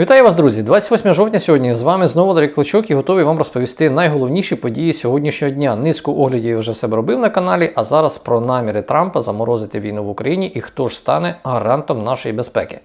Вітаю вас, друзі! 28 жовтня сьогодні з вами знову Дарик Клочок і готовий вам розповісти найголовніші події сьогоднішнього дня. Низку оглядів я вже себе робив на каналі, а зараз про наміри Трампа заморозити війну в Україні і хто ж стане гарантом нашої безпеки.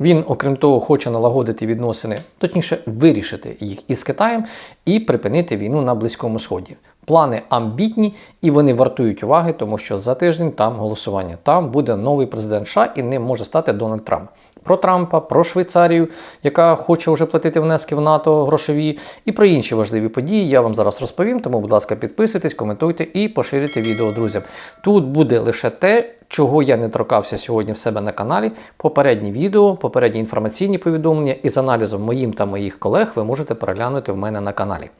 Він, окрім того, хоче налагодити відносини, точніше, вирішити їх із Китаєм і припинити війну на Близькому Сході. Плани амбітні і вони вартують уваги, тому що за тиждень там голосування. Там буде новий президент США і ним може стати Дональд Трамп. Про Трампа, про Швейцарію, яка хоче вже платити внески в НАТО грошові, і про інші важливі події я вам зараз розповім. Тому, будь ласка, підписуйтесь, коментуйте і поширюйте відео друзям. Тут буде лише те, чого я не торкався сьогодні в себе на каналі. Попередні відео, попередні інформаційні повідомлення із аналізом моїм та моїх колег ви можете переглянути в мене на каналі.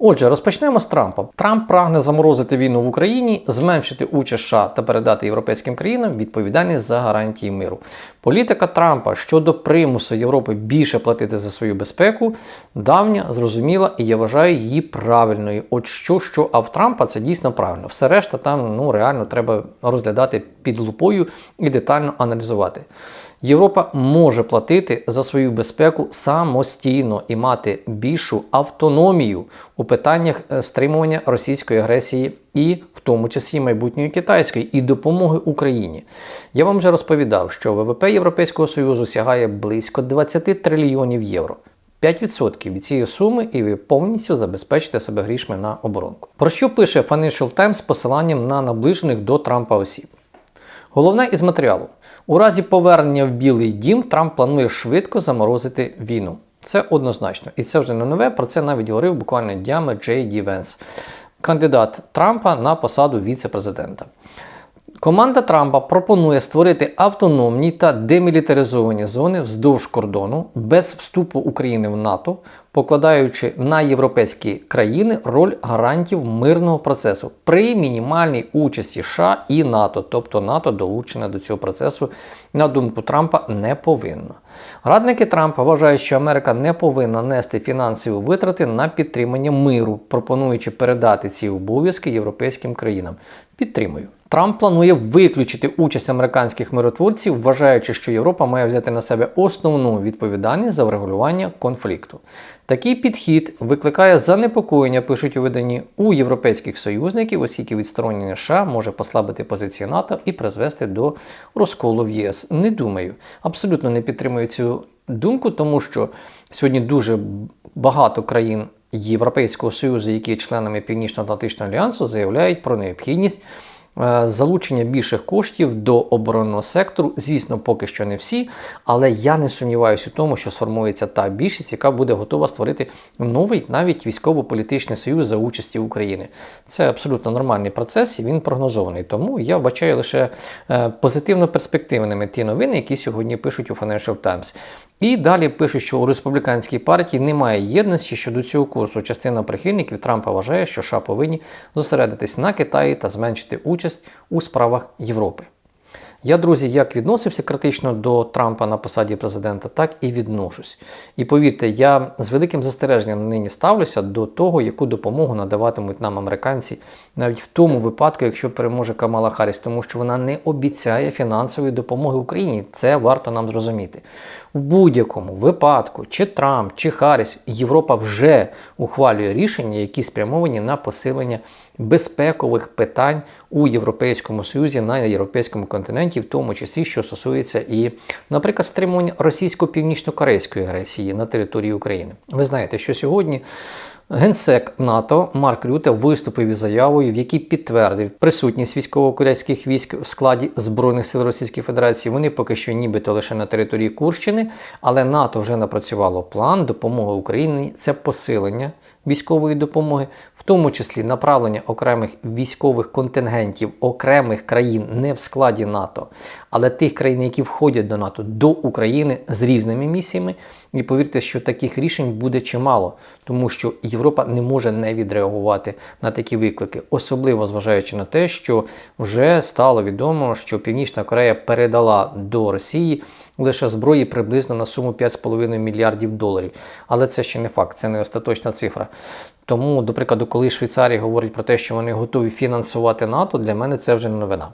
Отже, розпочнемо з Трампа. Трамп прагне заморозити війну в Україні, зменшити участь США та передати європейським країнам відповідальність за гарантії миру. Політика Трампа щодо примусу Європи більше платити за свою безпеку давня, зрозуміла, і я вважаю її правильною. От що, що, а в Трампа це дійсно правильно. Все решта там ну реально треба розглядати під лупою і детально аналізувати. Європа може платити за свою безпеку самостійно і мати більшу автономію у питаннях е, стримування російської агресії і в тому числі майбутньої китайської і допомоги Україні. Я вам вже розповідав, що ВВП Європейського Союзу сягає близько 20 трильйонів євро. 5% від цієї суми, і ви повністю забезпечите себе грішми на оборонку. Про що пише Financial Times з посиланням на наближених до Трампа осіб? Головне із матеріалу. У разі повернення в Білий Дім Трамп планує швидко заморозити війну. Це однозначно. І це вже не нове. Про це навіть говорив буквально днями Джей Ді Венс, кандидат Трампа на посаду віце-президента. Команда Трампа пропонує створити автономні та демілітаризовані зони вздовж кордону без вступу України в НАТО, покладаючи на європейські країни роль гарантів мирного процесу при мінімальній участі США і НАТО, тобто НАТО долучене до цього процесу, на думку Трампа, не повинно. Радники Трампа вважають, що Америка не повинна нести фінансові витрати на підтримання миру, пропонуючи передати ці обов'язки європейським країнам. Підтримую. Трамп планує виключити участь американських миротворців, вважаючи, що Європа має взяти на себе основну відповідальність за врегулювання конфлікту. Такий підхід викликає занепокоєння, пишуть у виданні у європейських союзників, оскільки відсторонення США може послабити позиції НАТО і призвести до розколу в єС. Не думаю, абсолютно не підтримую цю думку, тому що сьогодні дуже багато країн. Європейського союзу, які є членами Північно-Атлантичного альянсу, заявляють про необхідність залучення більших коштів до оборонного сектору. Звісно, поки що не всі, але я не сумніваюся у тому, що сформується та більшість, яка буде готова створити новий навіть військово-політичний союз за участі України. Це абсолютно нормальний процес і він прогнозований. Тому я вбачаю лише е, позитивно перспективними ті новини, які сьогодні пишуть у Financial Times. І далі пишуть, що у республіканській партії немає єдності щодо цього курсу. Частина прихильників Трампа вважає, що США повинні зосередитись на Китаї та зменшити участь у справах Європи. Я, друзі, як відносився критично до Трампа на посаді президента, так і відношусь. І повірте, я з великим застереженням нині ставлюся до того, яку допомогу надаватимуть нам американці, навіть в тому випадку, якщо переможе Камала Харріс, тому що вона не обіцяє фінансової допомоги Україні. Це варто нам зрозуміти. В будь-якому випадку, чи Трамп, чи Харріс, Європа вже ухвалює рішення, які спрямовані на посилення безпекових питань у Європейському Союзі на європейському континенті, в тому числі, що стосується і, наприклад, стримування російсько-північно-корейської агресії на території України. Ви знаєте, що сьогодні. Генсек НАТО Марк Рюте виступив із заявою, в якій підтвердив присутність військово-корейських військ в складі Збройних сил Російської Федерації. Вони поки що нібито лише на території Курщини, але НАТО вже напрацювало план допомоги Україні. Це посилення військової допомоги, в тому числі направлення окремих військових контингентів окремих країн не в складі НАТО, але тих країн, які входять до НАТО, до України з різними місіями. І повірте, що таких рішень буде чимало, тому що Європа не може не відреагувати на такі виклики, особливо зважаючи на те, що вже стало відомо, що Північна Корея передала до Росії лише зброї приблизно на суму 5,5 мільярдів доларів. Але це ще не факт, це не остаточна цифра. Тому, до прикладу, коли Швейцарія говорить про те, що вони готові фінансувати НАТО, для мене це вже не новина.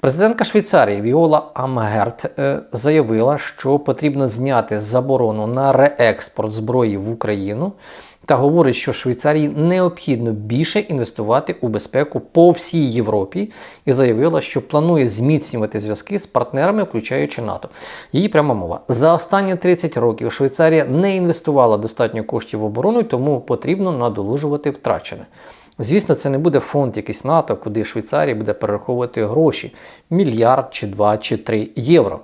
Президентка Швейцарії Віола Амгерт е, заявила, що потрібно зняти заборону на реекспорт зброї в Україну. Та говорить, що Швейцарії необхідно більше інвестувати у безпеку по всій Європі, і заявила, що планує зміцнювати зв'язки з партнерами, включаючи НАТО. Її пряма мова за останні 30 років Швейцарія не інвестувала достатньо коштів в оборону, тому потрібно надолужувати втрачене. Звісно, це не буде фонд якийсь НАТО, куди Швейцарія буде перераховувати гроші мільярд чи два чи три євро.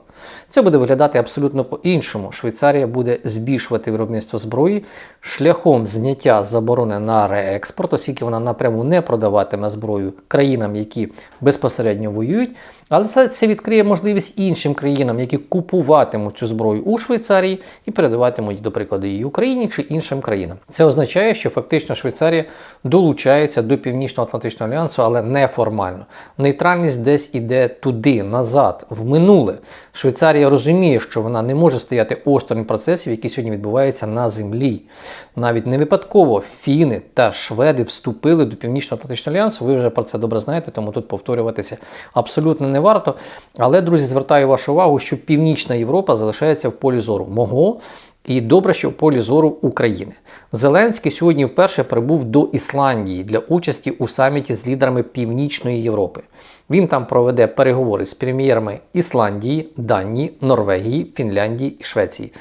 Це буде виглядати абсолютно по-іншому. Швейцарія буде збільшувати виробництво зброї шляхом зняття заборони на реекспорт, оскільки вона напряму не продаватиме зброю країнам, які безпосередньо воюють. Але це відкриє можливість іншим країнам, які купуватимуть цю зброю у Швейцарії і передаватимуть, до прикладу, її Україні чи іншим країнам. Це означає, що фактично Швейцарія долучається до Північно-Атлантичного альянсу, але неформально. Нейтральність десь іде туди, назад, в минуле. Швейцарія розуміє, що вона не може стояти осторонь процесів, які сьогодні відбуваються на землі. Навіть не випадково фіни та шведи вступили до Північно-Атлантичного альянсу. Ви вже про це добре знаєте, тому тут повторюватися абсолютно не варто. Але, друзі, звертаю вашу увагу, що Північна Європа залишається в полі зору мого. І добре, що в полі зору України. Зеленський сьогодні вперше прибув до Ісландії для участі у саміті з лідерами Північної Європи. Він там проведе переговори з прем'єрами Ісландії, Данії, Норвегії, Фінляндії і Швеції.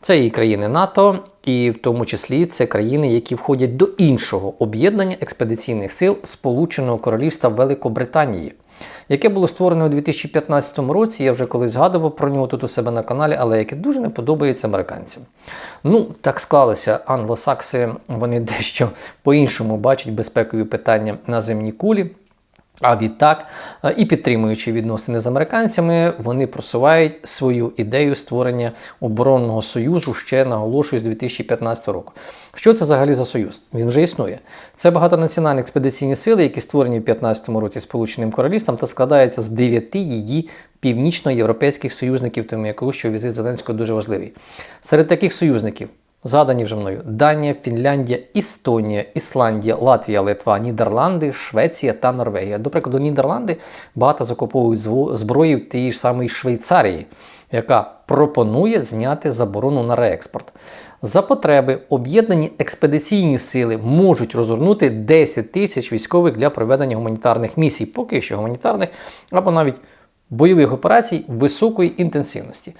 Це і країни НАТО, і в тому числі це країни, які входять до іншого об'єднання експедиційних сил Сполученого Королівства Великобританії яке було створене у 2015 році. Я вже колись згадував про нього тут у себе на каналі, але яке дуже не подобається американцям. Ну, так склалося, англосакси вони дещо по-іншому бачать безпекові питання на земній кулі. А відтак, е, і підтримуючи відносини з американцями, вони просувають свою ідею створення оборонного союзу ще наголошую з 2015 року. Що це взагалі за союз? Він вже існує. Це багатонаціональні експедиційні сили, які створені в 2015 році Сполученим Королівством та складаються з дев'яти її північноєвропейських союзників, тому я кажу, що візит Зеленського дуже важливий. Серед таких союзників Згадані вже мною Данія, Фінляндія, Естонія, Ісландія, Латвія, Литва, Нідерланди, Швеція та Норвегія. До прикладу, Нідерланди багато закуповують зброї в тієї ж самої Швейцарії, яка пропонує зняти заборону на реекспорт. За потреби об'єднані експедиційні сили можуть розгорнути 10 тисяч військових для проведення гуманітарних місій, поки що гуманітарних або навіть бойових операцій високої інтенсивності.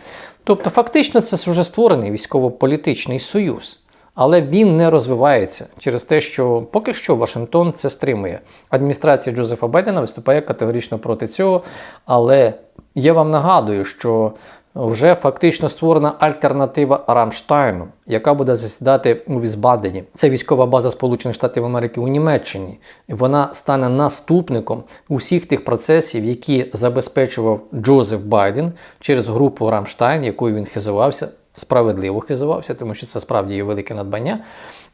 Тобто, фактично, це вже створений військово-політичний союз. Але він не розвивається через те, що поки що Вашингтон це стримує. Адміністрація Джозефа Байдена виступає категорично проти цього. Але я вам нагадую, що вже фактично створена альтернатива Рамштайну, яка буде засідати у Візбадені. Це військова база Сполучених Штатів Америки у Німеччині. Вона стане наступником усіх тих процесів, які забезпечував Джозеф Байден через групу Рамштайн, якою він хизувався. Справедливо хизувався, тому що це справді є велике надбання.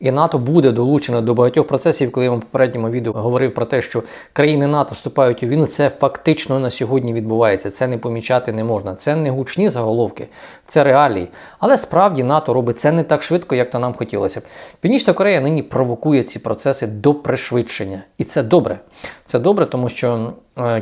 І НАТО буде долучено до багатьох процесів, коли я вам в попередньому відео говорив про те, що країни НАТО вступають у війну. Це фактично на сьогодні відбувається. Це не помічати не можна. Це не гучні заголовки, це реалії. Але справді НАТО робить це не так швидко, як то нам хотілося б. Північна Корея нині провокує ці процеси до пришвидшення. І це добре. Це добре, тому що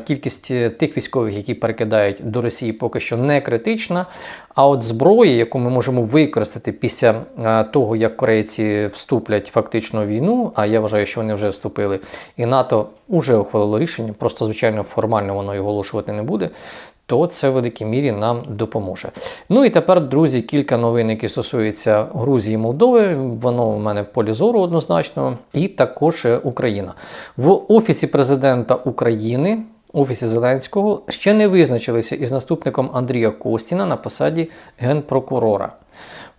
кількість е, тих військових, які перекидають до Росії, поки що не критична. А от зброї, яку ми можемо використати після е, того, як корейці вступлять фактично в війну, а я вважаю, що вони вже вступили, і НАТО вже ухвалило рішення, просто звичайно формально воно і оголошувати не буде. То це в великій мірі нам допоможе. Ну і тепер, друзі, кілька новин, які стосуються Грузії і Молдови. Воно у мене в полі зору однозначно, і також Україна. В Офісі президента України Офісі Зеленського ще не визначилися із наступником Андрія Костіна на посаді генпрокурора.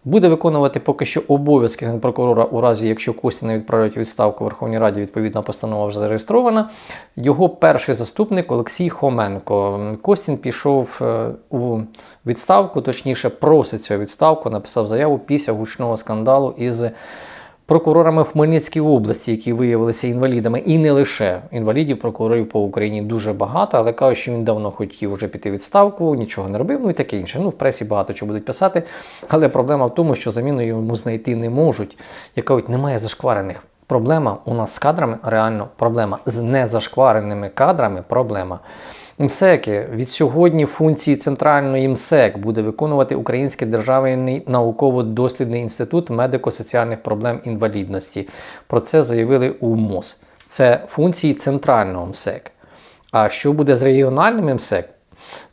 Буде виконувати поки що обов'язки генпрокурора у разі, якщо Костіна відправлять відставку Верховній Раді, відповідна постанова вже зареєстрована. Його перший заступник Олексій Хоменко. Костін пішов е, у відставку, точніше, просить цю відставку, написав заяву після гучного скандалу із прокурорами в Хмельницькій області, які виявилися інвалідами, і не лише інвалідів, прокурорів по Україні дуже багато, але кажуть, що він давно хотів вже піти відставку, нічого не робив, ну і таке інше. Ну, в пресі багато чого будуть писати. Але проблема в тому, що заміну йому знайти не можуть. Як кажуть, немає зашкварених. Проблема у нас з кадрами реально проблема. З незашквареними кадрами проблема. МСЕКи від сьогодні функції центральної МСЕК буде виконувати Український державний науково-дослідний інститут медико-соціальних проблем інвалідності. Про це заявили у МОЗ. Це функції центрального МСЕК. А що буде з регіональним МСЕК?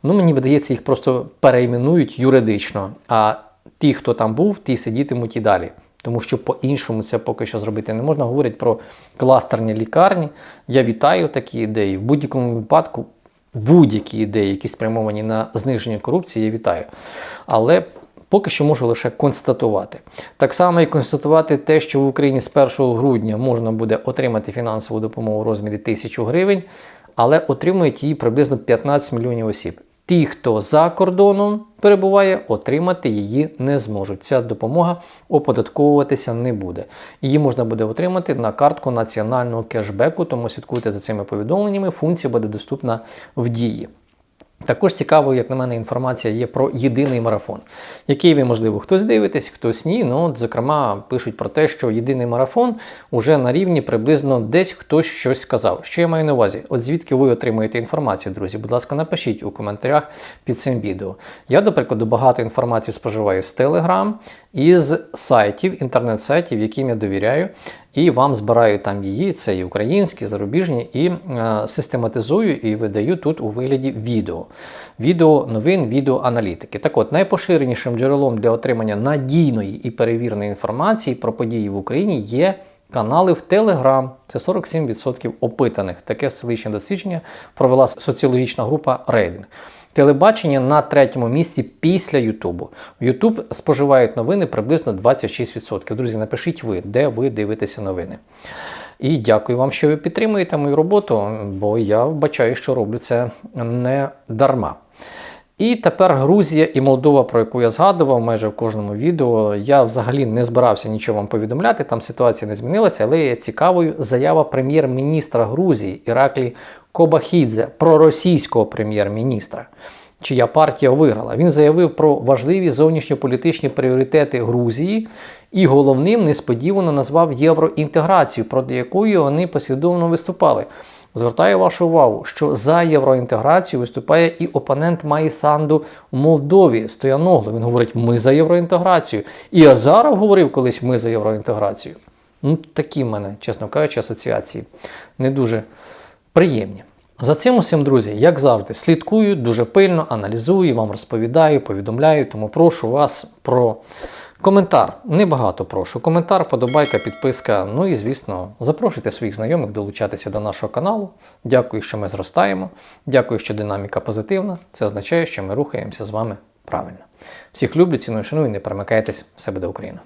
Ну, мені видається, їх просто перейменують юридично. А ті, хто там був, ті сидітимуть і далі. Тому що по-іншому це поки що зробити не можна. Говорять про кластерні лікарні. Я вітаю такі ідеї. В будь-якому випадку будь-які ідеї, які спрямовані на зниження корупції, я вітаю. Але поки що можу лише констатувати. Так само і констатувати те, що в Україні з 1 грудня можна буде отримати фінансову допомогу у розмірі 1000 гривень, але отримують її приблизно 15 мільйонів осіб. Ті, хто за кордоном перебуває, отримати її не зможуть. Ця допомога оподатковуватися не буде. Її можна буде отримати на картку національного кешбеку, тому слідкуйте за цими повідомленнями. Функція буде доступна в дії. Також цікавою, як на мене, інформація є про єдиний марафон, який ви, можливо, хтось дивитесь, хтось ні. Ну, от, зокрема, пишуть про те, що єдиний марафон уже на рівні приблизно десь хтось щось сказав. Що я маю на увазі? От звідки ви отримуєте інформацію, друзі? Будь ласка, напишіть у коментарях під цим відео. Я, до прикладу, багато інформації споживаю з Telegram з сайтів, інтернет-сайтів, яким я довіряю. І вам збираю там її, це і українські, і зарубіжні, і е, систематизую і видаю тут у вигляді відео. Відео новин, відео аналітики. Так от, найпоширенішим джерелом для отримання надійної і перевіреної інформації про події в Україні є канали в Telegram. Це 47% опитаних. Таке столичне дослідження провела соціологічна група Рейтинг. Телебачення на третьому місці після Ютубу. В Ютуб споживають новини приблизно 26%. Друзі, напишіть ви, де ви дивитеся новини. І дякую вам, що ви підтримуєте мою роботу, бо я вбачаю, що роблю це не дарма. І тепер Грузія і Молдова, про яку я згадував майже в кожному відео. Я взагалі не збирався нічого вам повідомляти, там ситуація не змінилася, але є цікавою заява прем'єр-міністра Грузії Іраклі Кобахідзе, проросійського прем'єр-міністра, чия партія виграла. Він заявив про важливі зовнішньополітичні пріоритети Грузії і головним несподівано назвав євроінтеграцію, проти якої вони послідовно виступали. Звертаю вашу увагу, що за євроінтеграцію виступає і опонент Маїсанду в Молдові Стояноглу. Він говорить, ми за євроінтеграцію. І Азаров говорив колись ми за євроінтеграцію. Ну, такі в мене, чесно кажучи, асоціації не дуже приємні. За цим усім, друзі, як завжди, слідкую дуже пильно, аналізую, вам розповідаю, повідомляю, тому прошу вас про коментар. Небагато прошу. Коментар, подобайка, підписка. Ну і, звісно, запрошуйте своїх знайомих долучатися до нашого каналу. Дякую, що ми зростаємо. Дякую, що динаміка позитивна. Це означає, що ми рухаємося з вами правильно. Всіх люблю, ціную, шаную, не перемикайтесь, все буде Україна!